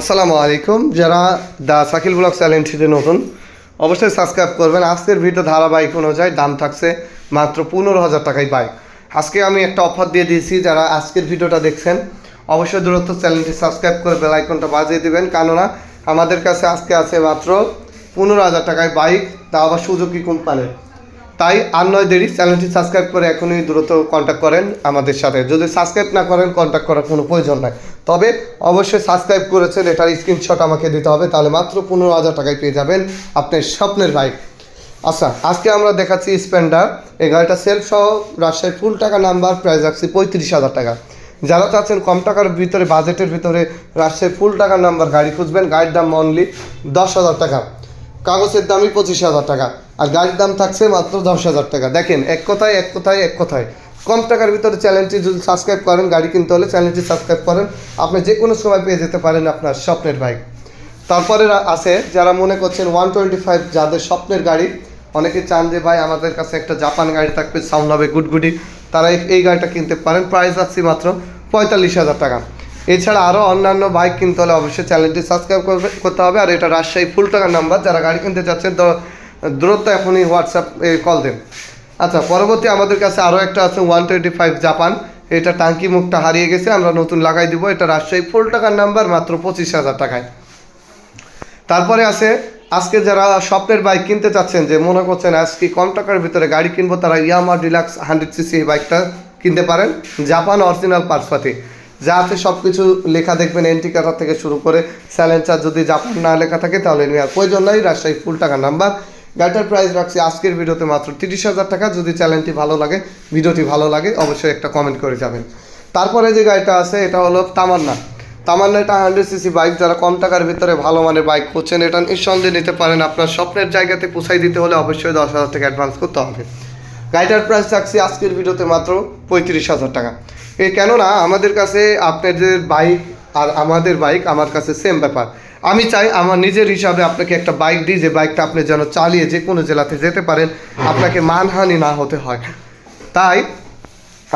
আসসালামু আলাইকুম। যারা দা সাকিল ব্লগ চ্যানেলটিতে নতুন, অবশ্যই সাবস্ক্রাইব করবেন। আজকের ভিডিও ধারাবাহিক অনুযায়ী দাম থাকছে মাত্র পনেরো হাজার টাকায় বাইক আজকে আমি একটা অফার দিয়ে দিয়েছি, যারা আজকের ভিডিওটা দেখছেন, অবশ্যই দূরত্ব চ্যানেলটি সাবস্ক্রাইব করে বেল আইকনটা বাজিয়ে দিবেন। কেননা, আমাদের কাছে আজকে আছে মাত্র পনেরো হাজার টাকায় বাইক তা আবার সুজুকি কোম্পানির। তাই আর নয় দেরি, চ্যানেলটি সাবস্ক্রাইব করে এখনই দ্রুত কন্ট্যাক্ট করেন আমাদের সাথে। যদি সাবস্ক্রাইব না করেন কন্ট্যাক্ট করার কোনো প্রয়োজন নাই। তবে অবশ্যই সাবস্ক্রাইব করেছেন, এটার স্ক্রিনশট আমাকে দিতে হবে, তাহলে মাত্র পনেরো হাজার টাকায় পেয়ে যাবেন আপনার স্বপ্নের বাইক আচ্ছা আজকে আমরা দেখাচ্ছি স্প্লেন্ডার এই গাড়িটা সেলফ সহ রাজশাহী ফুল টাকা নাম্বার প্রাইস রাখছি পঁয়ত্রিশ হাজার টাকা। যারা চাচ্ছেন কম টাকার ভিতরে বাজেটের ভিতরে রাজশাহী ফুল টাকার নাম্বার গাড়ি খুঁজবেন, গাড়ির দাম অনলি দশ হাজার টাকা। কাগজের দামই পঁচিশ হাজার টাকা। আর গাড়ির দাম থাকছে মাত্র দশ হাজার টাকা। দেখেন, এক কথায় এক কথায় এক কথায়। কম টাকার ভিতরে চ্যানেলটি যদি সাবস্ক্রাইব করেন, গাড়ি কিনতে হলে চ্যানেলটি সাবস্ক্রাইব করেন। আপনি যে কোনো সময় পেয়ে যেতে পারেন আপনার স্বপ্নের বাইক তারপরে আছে, যারা মনে করছেন ওয়ান টোয়েন্টি ফাইভ যাদের স্বপ্নের গাড়ি, অনেকে চান যে, ভাই, আমাদের কাছে একটা জাপান গাড়ি থাকবে সাউন্ড হবে, গুডগুডি। তারা এই- গাড়িটা কিনতে পারেন। প্রাইস আছে মাত্র পঁয়তাল্লিশ হাজার টাকা। এছাড়া আরও অন্যান্য বাইক কিনতে হলে অবশ্যই চ্যানেলটি সাবস্ক্রাইব করতে হবে। আর এটা রাজশাহী ফুল টাকার নাম্বার যারা গাড়ি কিনতে চাচ্ছেন দূরত্ব এখনই হোয়াটসঅ্যাপ কল দেন। আচ্ছা পরবর্তী আমাদের কাছে আরও একটা আছে ওয়ান টোয়েন্টি ফাইভ জাপান। এটা টাঙ্কি মুখটা হারিয়ে গেছে, আমরা নতুন লাগাই দিব। এটা রাজশাহী ফুল টাকার নাম্বার, মাত্র পঁচিশ হাজার টাকায়। তারপরে আছে, আজকে যারা স্বপ্নের বাইক কিনতে চাচ্ছেন, যে মনে করছেন আজকে কম টাকার ভিতরে গাড়ি কিনবো, তারা ইয়ামা ডিলাক্স হান্ড্রেড সিসি এই বাইকটা কিনতে পারেন। জাপান অরিজিনাল পার্সপাতি যা আছে সব কিছু লেখা দেখবেন এন্টি কাটার থেকে শুরু করে স্যালেন্সার যদি জাপান না লেখা থাকে, তাহলে নেওয়ার প্রয়োজন নাই। রাজশাহী ফুল টাকার নাম্বার গাড়িটার প্রাইস রাখছি আজকের ভিডিওতে মাত্র তিরিশ হাজার টাকা। যদি চ্যানেলটি ভালো লাগে, ভিডিওটি ভালো লাগে, অবশ্যই একটা কমেন্ট করে যাবেন। তারপরে যে গাড়িটা আছে, এটা হলো তামান্না। তামান্না এটা হান্ড্রেড সিসি বাইক যারা কম টাকার ভিতরে ভালো মানের বাইক খুঁজছেন, এটা নিঃসন্দেহে নিতে পারেন। আপনার স্বপ্নের জায়গাতে পৌঁছাই দিতে হলে অবশ্যই দশ হাজার টাকা অ্যাডভান্স করতে হবে। গাড়িটার প্রাইস রাখছি আজকের ভিডিওতে মাত্র পঁয়ত্রিশ হাজার টাকা। এই কেননা, আমাদের কাছে আপনাদের বাইক আর আমাদের বাইক আমার কাছে সেম ব্যাপার। আমি চাই আমার নিজের হিসাবে আপনাকে একটা বাইক দিই, যে বাইকটা আপনি যেন চালিয়ে যে কোনো জেলাতে যেতে পারেন, আপনাকে মানহানি না হতে হয়। তাই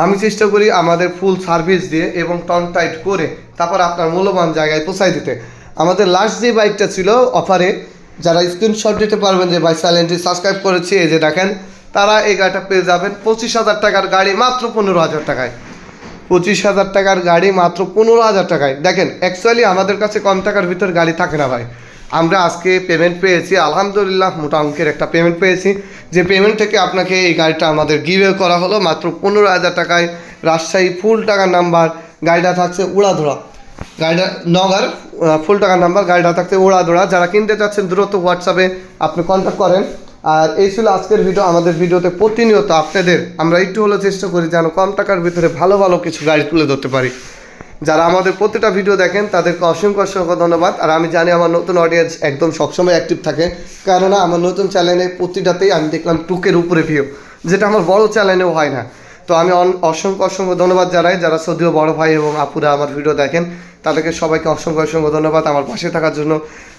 আমি চেষ্টা করি আমাদের ফুল সার্ভিস দিয়ে এবং টন টাইট করে তারপর আপনার মূল্যবান জায়গায় পৌঁছায় দিতে। আমাদের লাস্ট যে বাইকটা ছিল অফারে যারা স্ক্রিনশট দিতে পারবেন যে ভাই চ্যানেলটি সাবস্ক্রাইব করেছি, এই যে দেখেন, তারা এই গাড়িটা পেয়ে যাবেন পঁচিশ হাজার টাকার গাড়ি মাত্র পনেরো হাজার টাকায়। পঁচিশ হাজার টাকার গাড়ি মাত্র পনেরো হাজার টাকায়। দেখেন অ্যাকচুয়ালি আমাদের কাছে কম টাকার ভিতর গাড়ি থাকে না ভাই। আমরা আজকে পেমেন্ট পেয়েছি, আলহামদুলিল্লাহ মোটা অঙ্কের একটা পেমেন্ট পেয়েছি। যে পেমেন্ট থেকে আপনাকে এই গাড়িটা আমাদের গিভে করা হলো মাত্র পনেরো হাজার টাকায়। রাজশাহী ফুল টাকার নাম্বার গাড়িটা থাকছে উড়াধুরা। গাড়িটা নগার ফুল টাকার নাম্বার গাড়িটা থাকছে উড়াধুরা। যারা কিনতে চাচ্ছেন, দ্রুত হোয়াটসঅ্যাপে আপনি কন্ট্যাক্ট করেন। আর এই ছিল আজকের ভিডিও আমাদের ভিডিওতে প্রতিনিয়ত আপনাদের আমরা একটু হলেও চেষ্টা করি যেন কম টাকার ভিতরে ভালো ভালো কিছু গাড়ি তুলে ধরতে পারি। যারা আমাদের প্রতিটা ভিডিও দেখেন, তাদেরকে অসংখ্য অসংখ্য ধন্যবাদ। আর আমি জানি আমার নতুন অডিয়েন্স একদম সবসময় অ্যাক্টিভ থাকে। কেননা, আমার নতুন চ্যানেলে প্রতিটাতেই আমি দেখলাম টুকের উপরে ভিউ যেটা আমার বড় চ্যানেলেও হয় না। তো আমি অসংখ্য অসংখ্য ধন্যবাদ জানাই যারা সৌদিও বড় ভাই এবং আপুরা আমার ভিডিও দেখেন। তাদেরকে সবাইকে অসংখ্য অসংখ্য ধন্যবাদ আমার পাশে থাকার জন্য।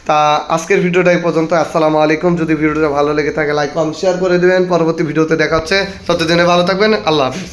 তা আজকের ভিডিওটা এই পর্যন্ত। আসসালামু আলাইকুম। যদি ভিডিওটা ভালো লেগে থাকে লাইক কম শেয়ার করে দেবেন। পরবর্তী ভিডিওতে দেখা হচ্ছে। ততদিনে ভালো থাকবেন। আল্লাহ হাফিজ।